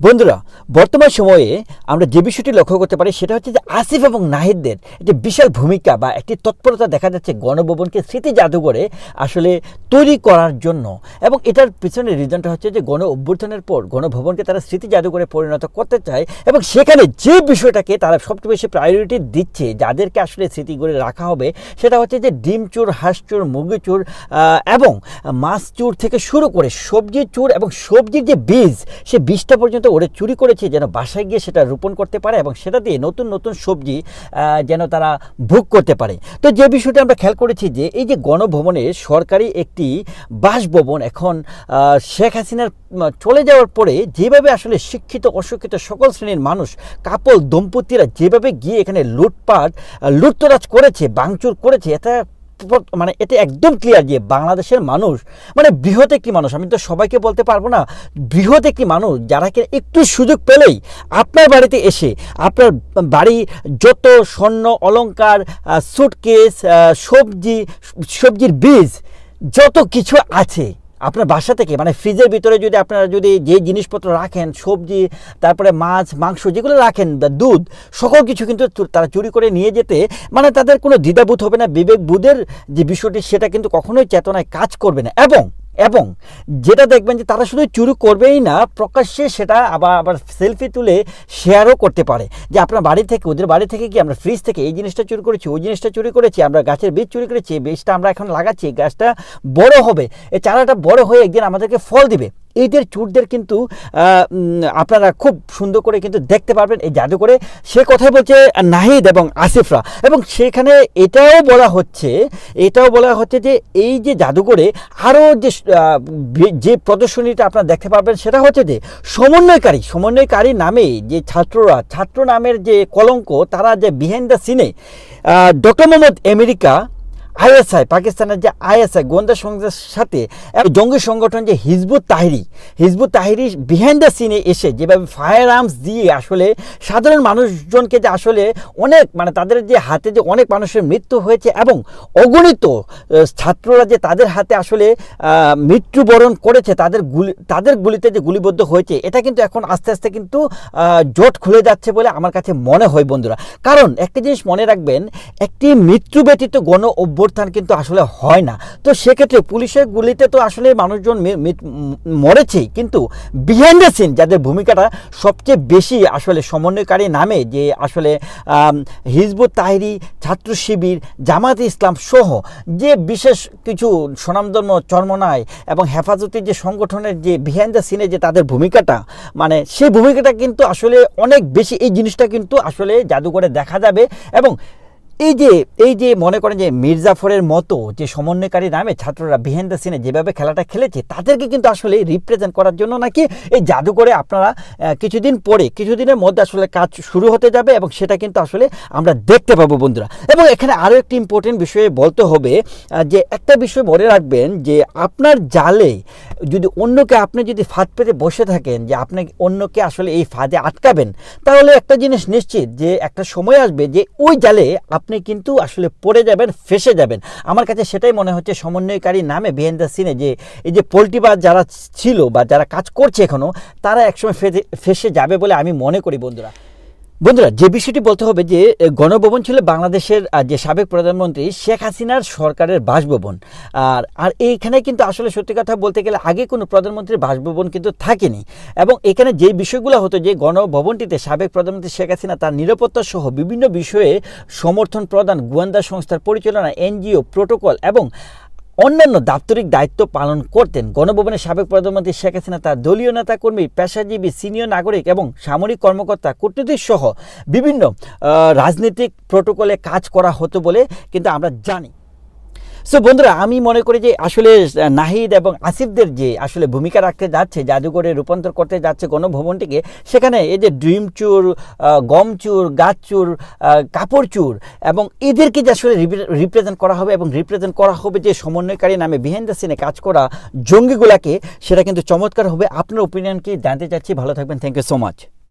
বন্ধুরা, বর্তমান সময়ে আমরা যে বিষয়টি লক্ষ্য করতে পারি সেটা হচ্ছে যে আসিফ এবং নাহিদদের একটি বিশাল ভূমিকা বা একটি তৎপরতা দেখা যাচ্ছে গণভবনকে স্মৃতি জাদুঘরে আসলে তৈরি করার জন্য। এবং এটার পিছনে রিজনটা হচ্ছে যে গণ অভ্যর্থনের পর গণভবনকে তারা স্মৃতি জাদুঘরে পরিণত করতে চায় এবং সেখানে যে বিষয়টাকে তারা সবচেয়ে বেশি প্রায়োরিটি দিচ্ছে, যাদেরকে আসলে স্মৃতি করে রাখা হবে, সেটা হচ্ছে যে ডিম চুর, হাঁস চুর, মুরগি চুর এবং মাছ চুর থেকে শুরু করে সবজি চুর এবং সবজির যে বীজ, সে বীজটা পর্যন্ত ওরা চুরি করেছে যেন বাসায় গিয়ে সেটা রোপণ করতে পারে এবং সেটা দিয়ে নতুন নতুন সবজি যেন তারা ভোগ করতে পারে। তো যে বিষয়টা আমরা খেয়াল করেছি যে এই যে গণভবনে সরকারি একটি বাসভবন এখন শেখ হাসিনার চলে যাওয়ার পরে যেভাবে আসলে শিক্ষিত, অশিক্ষিত সকল শ্রেণির মানুষ, কাপল দম্পতিরা যেভাবে গিয়ে এখানে লুটপাট লুটতরাজ করেছে বাংচুর করেছে এটা মানে এতে একদম ক্লিয়ার যে বাংলাদেশের মানুষ মানে বৃহৎ একটি মানুষ, আমি তো সবাইকে বলতে পারব না, বৃহৎ একটি মানুষ যারা কিনা একটু সুযোগ পেলেই আপনার বাড়িতে এসে, আপনার বাড়ি যত স্বর্ণ অলঙ্কার সুটকেস সবজি, সবজির বীজ, যত কিছু আছে আপনার বাসা থেকে মানে ফ্রিজের ভিতরে যদি আপনারা যদি যে জিনিসপত্র রাখেন, সবজি, তারপরে মাছ, মাংস, যেগুলো রাখেন, বা দুধ, সকল কিছু কিন্তু তারা চুরি করে নিয়ে যেতে মানে তাদের কোনো দ্বিধাবোধ হবে না। বিবেকবোধের যে বিষয়টি, সেটা কিন্তু কখনোই চেতনায় কাজ করবে না। এবং এবং যেটা দেখবেন যে তারা শুধু চুরি করবেই না, প্রকাশ্যে সেটা আবার আবার সেলফি তুলে শেয়ারও করতে পারে। যে আপনার বাড়ি থেকে, ওদের বাড়ি থেকে কি আমরা ফ্রিজ থেকে এই জিনিসটা চুরি করেছি, ওই জিনিসটা চুরি করেছি, আমরা গাছের বীজ চুরি করেছি বীজটা আমরা এখন লাগাচ্ছি গাছটা বড় হবে। এই চারাটা বড় হয়ে একদিন আমাদেরকে ফল দিবে। এইদের চুরদের কিন্তু আপনারা খুব সুন্দর করে কিন্তু দেখতে পারবেন এই জাদুঘরে। সে কথাই বলছে নাহিদ এবং আসিফরা। এবং সেখানে এটাও বলা হচ্ছে, এটাও বলা হচ্ছে যে এই যে জাদুঘরে আরও যে যে প্রদর্শনীটা আপনারা দেখতে পারবেন সেটা হচ্ছে যে সমন্বয়কারী সমন্বয়কারী নামে যে ছাত্ররা, ছাত্র নামের যে কলঙ্ক, তারা যে behind the scene doctor Mohammad America ISI, পাকিস্তানের যে আইএসআই, গোয়েন্দা সংস্থার সাথে জঙ্গি সংগঠন যে Hizb ut Tahiri Hizb ut Tahiri behind the সিনে এসে যেভাবে ফায়ার আর্মস দিয়ে আসলে সাধারণ মানুষজনকে যে আসলে অনেক মানে তাদের যে হাতে যে অনেক মানুষের মৃত্যু হয়েছে এবং অগণিত ছাত্ররা যে তাদের হাতে আসলে মৃত্যুবরণ করেছে, তাদের গুলি, তাদের গুলিতে যে গুলিবদ্ধ হয়েছে, এটা কিন্তু এখন আস্তে আস্তে কিন্তু জোট খুলে যাচ্ছে বলে আমার কাছে মনে হয় বন্ধুরা। কারণ একটা জিনিস মনে রাখবেন, একটি মৃত্যু ব্যতীত গণ অভ্যর্থান কিন্তু আসলে হয় না। তো সেক্ষেত্রে পুলিশের গুলিতে তো আসলে মানুষজন মরেছেই। কিন্তু বিহাইন্ড দ্য সিন যাদের ভূমিকাটা সবচেয়ে বেশি আসলে সমন্বয়কারী নামে যে আসলে হিজবুত তাহিরি, ছাত্র শিবির জামাত ইসলাম সহ যে বিশেষ কিছু স্বনামধর্ম চর্মনায় এবং হেফাজতি যে সংগঠনের যে বিহাইন্ড দ্য সিনে যে তাদের ভূমিকাটা মানে সেই ভূমিকাটা কিন্তু আসলে অনেক বেশি। এই জিনিসটা কিন্তু আসলে জাদুঘরে দেখা যাবে এবং এই যে এই যে মনে করেন যে মির্জাফরের মতো যে সমন্বয়কারী নামে ছাত্ররা বিহাইন্ড দ্য সিনে যেভাবে খেলাটা খেলেছে, তাদেরকে কিন্তু আসলে রিপ্রেজেন্ট করার জন্য নাকি এই জাদুঘরে আপনারা কিছুদিন পরে, কিছুদিনের মধ্যে আসলে কাজ শুরু হতে যাবে এবং সেটা কিন্তু আসলে আমরা দেখতে পাবো বন্ধুরা। এবং এখানে আরও একটি ইম্পর্টেন্ট বিষয়ে বলতে হবে যে একটা বিষয় মনে রাখবেন যে আপনার জালে যদি অন্যকে আপনি যদি ফাঁদ পেতে বসে থাকেন, যে আপনি অন্যকে আসলে এই ফাঁদে আটকাবেন, তাহলে একটা জিনিস নিশ্চিত যে একটা সময় আসবে যে ওই জালে আপনি কিন্তু আসলে পড়ে যাবেন, ফেসে যাবেন। আমার কাছে সেটাই মনে হচ্ছে সমন্বয়কারী নামে বিহাইন্ড দ্য সিনে যে, এই যে পোলট্রিবাজ যারা ছিল বা যারা কাজ করছে এখনও তারা একসময় ফেসে যাবে বলে আমি মনে করি বন্ধুরা। বন্ধুরা, যে বিষয়টি বলতে হবে যে গণভবন ছিল বাংলাদেশের যে সাবেক প্রধানমন্ত্রী শেখ হাসিনার সরকারের বাসভবন। আর আর এইখানে কিন্তু আসলে সত্যি কথা বলতে গেলে আগে কোনো প্রধানমন্ত্রীর বাসভবন কিন্তু থাকেনি। এবং এখানে যে বিষয়গুলো হতো যে, গণভবনটিতে সাবেক প্রধানমন্ত্রী শেখ হাসিনা তার নিরাপত্তা সহ বিভিন্ন বিষয়ে সমর্থন প্রদান, গোয়েন্দা সংস্থার পরিচালনা, এনজিও, প্রোটোকল এবং অন্যান্য দাপ্তরিক দায়িত্ব পালন করতেন। গণভবনের সাবেক প্রধানমন্ত্রী শেখ হাসিনা, তার দলীয় নেতা কর্মী পেশাজীবী, সিনিয়র নাগরিক এবং সামরিক কর্মকর্তা কূটনীতিক সহ বিভিন্ন রাজনৈতিক প্রোটোকলে কাজ করা হতো বলে কিন্তু আমরা জানি। সো বন্ধুরা, আমি মনে করি যে আসলে নাহিদ এবং আসিফদের যে আসলে ভূমিকা রাখতে যাচ্ছে, জাদুঘরে রূপান্তর করতে যাচ্ছে গণভবনটিকে, সেখানে এই যে ড্রিম চুর গম চুর, গাছ চুর কাপড় চুর এবং এদেরকে যে আসলে রিপ্রেজেন্ট করা হবে এবং রিপ্রেজেন্ট করা হবে যে সমন্বয়কারী নামে বিহাইন্ড দ্য সিনে কাজ করা জঙ্গিগুলাকে, সেটা কিন্তু চমৎকার হবে। আপনার ওপিনিয়ন কি জানতে চাচ্ছি, ভালো থাকবেন। Thank you so much